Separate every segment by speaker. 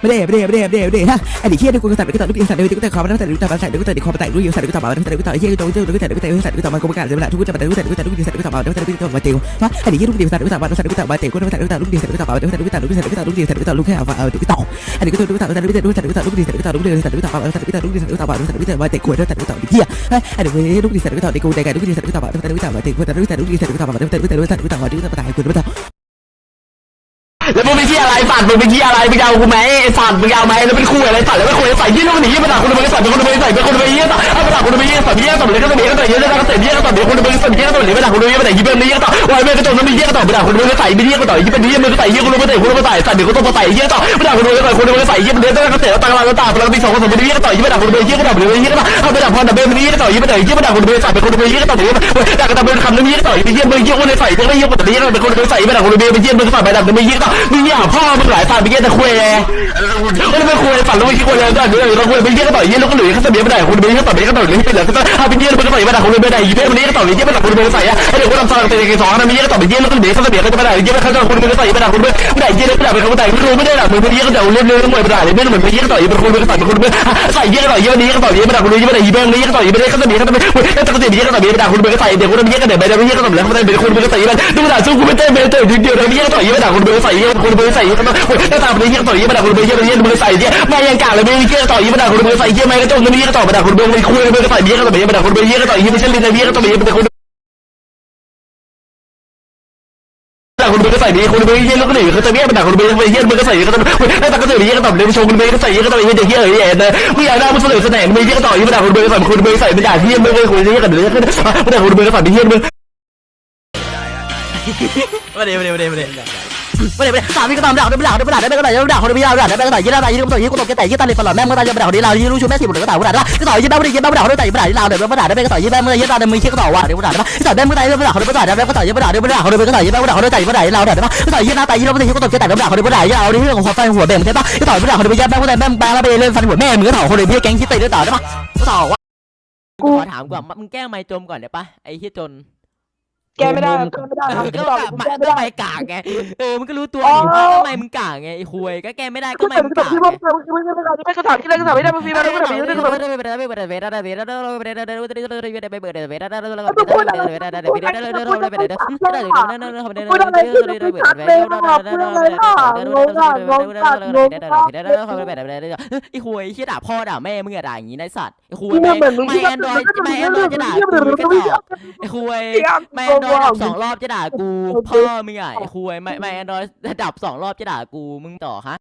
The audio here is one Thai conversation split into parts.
Speaker 1: ไม่ได้ไม่ได้ไม่ได้ไม่ได้ไม่ได้ฮะไอ้เด็กเฮียนี่กูตัดกูตัดลูกเองตัดเดี๋ยวกูตัดคอมตัดกูตัดมันตัดเดี๋ยวกูตัดคอมันตัดลูกเองตัดกูตัดมาตัดกูตัดเฮียกูตัดกูตัดกูตัดกูตัดกูตัดมันกูประกาศเลยละทุกคนจะตัดกูตัดกูตัดลูกเองตัดกูตัดมาตัดกูตัดมาเตียวฮะไอ้เด็กเฮียลูกเดียวตัดกูตัดมาตัดกูตัดมาเตียวกูตัดกูตัดลูกเดียวตัดกูตัดมาตัดกูตัดกูตัดลูกเดียวตัดกูตัดลูกเดียวตัดกูตัดลูกแค่เอาเอาเดี๋ยวกูต่อไอ้เด็กกูตัดกูตัดกูตัดลูกเดียวตัดกูตัดลูกเดียวตัดกูตัดลูกเดียวตัดกูตัดมาตัดกูตัดลูกเดียวตัดกูตัดมาตัดกูตัดมาเตียวกูตัดกูตัดเฮียไอ้เด็กลูกเดียวตัดกูตัดกูได้กันลูกเดียวตัดกูตัดมาตัดกูตัดมาเตียวกูตัดกูตัดลูกเดียวตัดกูตัดมาตัดกูตัดกูตัดกูตัดมาตัดกูตัดมากูตัด
Speaker 2: แล้วมึงไปที่อะไรสัตว์มึงไปที่อะไรมึงเอากูไหมไอ้สัตว์มึงเอาไหมแล้วเป็นคู่อะไรสัตว์แล้วเป็นคุยใส่ยี่ ลูกหนียี่มาด่าคนมึงใส่เป็นคนมึงใส่เป็นคนมึงยี่ต่อเอามาด่าคนมึงยี่ต่อยี่ต่อเลยก็ต้องมีก็ต้องยี่ก็ต้องเตะยี่ก็ต้องเดี๋ยวคนมึงใส่ยี่ก็ต้องเดียวมาด่าคนมึงยี่มาด่ายี่เป็นยี่ก็ต่อวันมึงก็ต้องมียี่ก็ต่อมาด่าคนมึงใส่ไม่ยี่ก็ต่อยี่เป็นยี่มึงใส่ยี่คนมึงใส่คนมึงใส่สัตว์เดี๋ยวก็ต้องมาใส่ยี่ต่อมาด่าคนมึงใส่คนมึงใส่ยี่มันเดี๋ยวต้องเตะตั้งเราต่างเรามีสองคนสมมติยี่ก็ต่อยี่มาด่าคนมึงยี่ก็ต่อเดียวยี่ก็ต่อเอามาด่าพอด่าเบลยี่ก็ต่อยี่มาด่ายี่มาด่าคนมึงใส่เป็นคนมึงยี่ก็ต่อเดียวด่ากันเบลคำนึงยี่ก็ต่อยี่มึงยี่คนใส่ยังไม่ยี่คนแต่ยี่เป็นคนมึงใส่มาด่าคนมึงเป็นยี่มึงใส่มาด่ามึงยี่ก็ต่อมึงยี่พ่อมึงหลายสัตว์มึงยี่ต่คุยไม่ไม่คุยฝันแล้วไม่คิดคุยแล้วก็เดี๋ยวเราคุยไม่ยี่ก็ต่อยเยี่ยแล้วก็หลุยเขาจะเบี้ยไม่ได้คุณเบี้ยก็ต่อเยี่ยก็ต่อยเลยเป็นเหลือก็ถ้าเป็นยี่แล้วก็ต่อไม่ได้คุณไม่ได้ยี่เป็นยี่ก็ต่อยี่ไม่ได้คุณไม่ใส่อะ เดี๋ยคุณทำซองเตะกี่สองนะมีเยี่ก็ต่อเป็นยี่แล้วก็เบี้ยเขาจะเบี้ยก็จะไม่ได้เยี่ไม่เขาจะคุณไม่ใส่ไม่ได้คุณไม่ได้เยี่แล้วก็ได้เป็นเขาไม่ได้คุณไม่ได้หรอกมึงเป็นยี่ก็ต่อเรื่อยๆไม่ได้เลยไม่เหมือนเยี่ก็ต่อยี่เป็นคุณไม่ใส่เป็นคุณไม่ใส่เยี่ก็ต่อยี่นี้ก็ต่อยี่ไม่ได้คุณยี่ไม่ได้ยี่เป็นยี่ก็ต่อยไม่ได้เขาจะเบี้ยเขาจะไม่แต่ก็จะเบี้ยก็ต่อยไม่ได้คุณไม่ใส่เดี๋ยวคุณเบี้ยก็เดี๋ยวไม่ได้ยี่ก็ต่อแล้วเขาไม่ได้เป็นคุณไม่ใส่ยี่ไม่ดูด่าสู้คุณไม่ได้เบี้ยเตะเดียวเบี้ยก็ต่อยไม่ได้คุณไม่ใส่ยี่คุณไม่ใส่ยี่ก็ต้องแต่ตามเบี้ยก็ต่อยไม่ได้คุณไม่ยี่ไม่ยี่มึงใส่ยี่ไม่ยังกาเลยไม่ยี่ก็ต่อยไม่ได้คุณไม่ใส่ยี่ไม่ก็ต้องมียี่ก็ต่อยไม่ได้คุณไม่คุยก็ใส่เบี้ยก็ต่อยไม่ได้คุณไม่ยี่ก็ต่อยี่ไม่ใช่ลินเบี้ยก็ต่อเบี้ยไม่ได้คุณ แต่คุณเบย์ก็ใส่ดีคุณเบย์เยี่ยแล้วก็หนีเขาจะเบี้ยมันแต่คุณเบย์เยี่ยมึงก็ใส่ก็ต้องแต่ก็จะเยี่ยก็ต่อเลยงชงคุณเบย์ก็ใส่เยี่ยก็ต้องเยี่ยเยี่ยเยี่ยนะมึงอยากได้มึงเสนอเสนอมึงเยี่ยก็ต่อยี่มันแต่คุณเบย์ใส่คุณเบย์ใส่ไม่ได้เยี่ยมึงเลยคุยเยี่ยกันเลยวขึ้นไม่ได้คุณเบย์ก็ใส่เยี่ยมึง
Speaker 3: ไม่ได้ไม่ได้ไม่ได้ไม่ ไม่ได้ไม่ได้สามีก็ตามด่าไม่ด่าไม่ด่าไม่ด่าไม่ด่าคนไม่ด่าไม่ด่าไม่ด่ายี่ด่ายี่ก็ต่อยี่ก็ต่อยี่ตาเลยตลอดแม่งไม่ด่าไม่ด่าคนนี้เรายี่รู้ชูแม่สิบหมดก็ด่าไม่ด่าก็ต่อยี่แม่ไม่ได้ยี่แม่ไม่ด่าคนนี้แต่ไม่ด่าเราเดี๋ยวไม่ด่าได้ก็ต่อยี่แม่ไม่ได้ยี่ด่ามือชี้ก็ต่อว่าเดี๋ยวไม่ด่าได้ก็ต่อแม่ไม่ได้ไม่ด่าคนไม่ด่าได้ก็ต่อยี่ไม่ด่าไม่ด่าคนไม่ด่ายี่แม่ไม่ด่าคนนี้แต่ไม่ด่าเราเดี๋ยวก็ต่อยี่หน้าตายี่เราไม่ได้ยี่ก็ต่อยี่แต่ไม่ด่าคนไม่ด่ายี่เราเรื่องของหัวไฟหัวเบ่งใช่ปะก็ต่อไม่ด่าคนไม่ด่แม่ไม่ได้แม่แบงแล้วไปเล่นฟันหัวแม่มือต่อคนเลยพี่แก๊งคิดเตะได้ต่อได้ปะก็ต่อว่า
Speaker 4: กูขอถามก่อนมึงแกล้งไม่จมก่อนได้ปะไอ้ที่จน
Speaker 5: แกไม่ได้แกไม่ได้ครับ
Speaker 4: ก็
Speaker 5: ตอบ
Speaker 4: แบบ
Speaker 5: แกไม่
Speaker 4: ทำ
Speaker 5: ได้
Speaker 4: ไมกากไงเออมึงก็รู้ตัว
Speaker 5: อ๋อ
Speaker 4: ดิว่าทำไมมึงกากไงไอ้คุยก็แกไม่ได้ก็
Speaker 5: ก็
Speaker 4: ไม่
Speaker 5: แต่
Speaker 4: มึง
Speaker 5: แต่
Speaker 4: กาก
Speaker 5: ที่
Speaker 4: ไง
Speaker 5: ว่าไม่ไม่ไม่ไม่ไม่ก็ถามที่ไรก็ถามไม่ได้มันฟรีมาแล้วก็ถามไม่ได้ก็ถามไม่ได้
Speaker 4: ไอ้คุยที่ด่าพ่อด่าแม่มึงอะด่าอย่างนี้นายสัตว์ไอ้คุยไม่ไม่แอนดรอยไม่แอนดรอยจะด่ากูก็ตอบไอ้คุยไม่แอนดรอยดับสองรอบจะด่ากู พ่อมึงอะไอ้คุยไม่ไม่แอนดรอยดับสองรอบจะด่ากูมึงต่อฮะ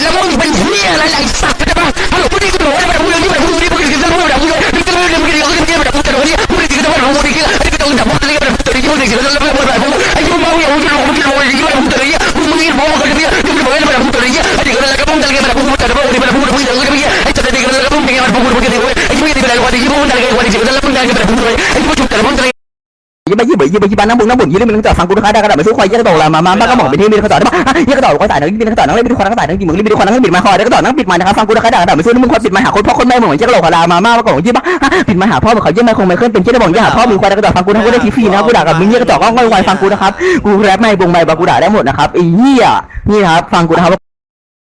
Speaker 2: แล้วมึงเป็นเหี้ยอะไรไอ้สัตว์ใช่ปะฮัลโหลพูดดีกูบอกว่าแบบมึงนี่แบบมึงนี่มึงกินจะพูดแบบมึงมึงจะมึงมึงกินมึงกินแบบมึงจะมึงนี่มึงกินจะพูดแบบมึงกินไอ้ตัวแบบมึงกินแบบตัวนี้มึงกินแล้วแล้วแบบมึงไอ้มึงมึงอย่ามึงกินมึงกินมึงกินแบบมึงตัวนี้มึงมึงกินมึงกินแบบมึงกินแบบมึงตัวนี้ไอ้เด็กแล้วก็มึงจะกินแบบมึงจะแบบมึงแบบมึงมึงจะกินไอ้ตัวเด็กแล้วก็มึงกินแบบมึงมึงกินไอ้มึงกินแบบวันนี้มึงจะกินวันนี้แล้วมึงจะกินแบบมึงไอ้มึงจุกแต่มึงจะ
Speaker 1: ยี่ไปยี่ไปยี่ไปยี่บ้านน้ำบุญน้ำบุญยี่เล่นมึงจอฟังกูนะคะได้กระดาษไม่สู้ควายยี่กระโดดละมามาบ้าก็หมอกไปที่มีกระต่อได้ปะยี่กระโดดก็ใส่นังยี่กระต่อนั่งเล่นไปทุกคนนังใส่นังกี่มึงเล่นไปทุกคนนั่งปิดมาคอยได้กระต่อนั่งปิดมานะครับฟังกูนะคะได้กระดาษไม่สู้มึงควรปิดมาหาคนพ่อคนแม่มึงยี่กระโดดกระลามามาก็ยี่ปะปิดมาหาพ่อมึงเขายี่ไม่คงไม่เคลื่อนเป็นยี่ได้บอกยี่หาพ่อมึงควายกระต่อฟังกูนะกูได้ทีฟีนะกูด่ากับมึงยี่กระต่อก็ง่อยควายฟังกูนะครับกูแรปไม่บงใบบากูด่าได้หมดนะครับไอ้เหี้ยนี่ครับฟังกูนะครับ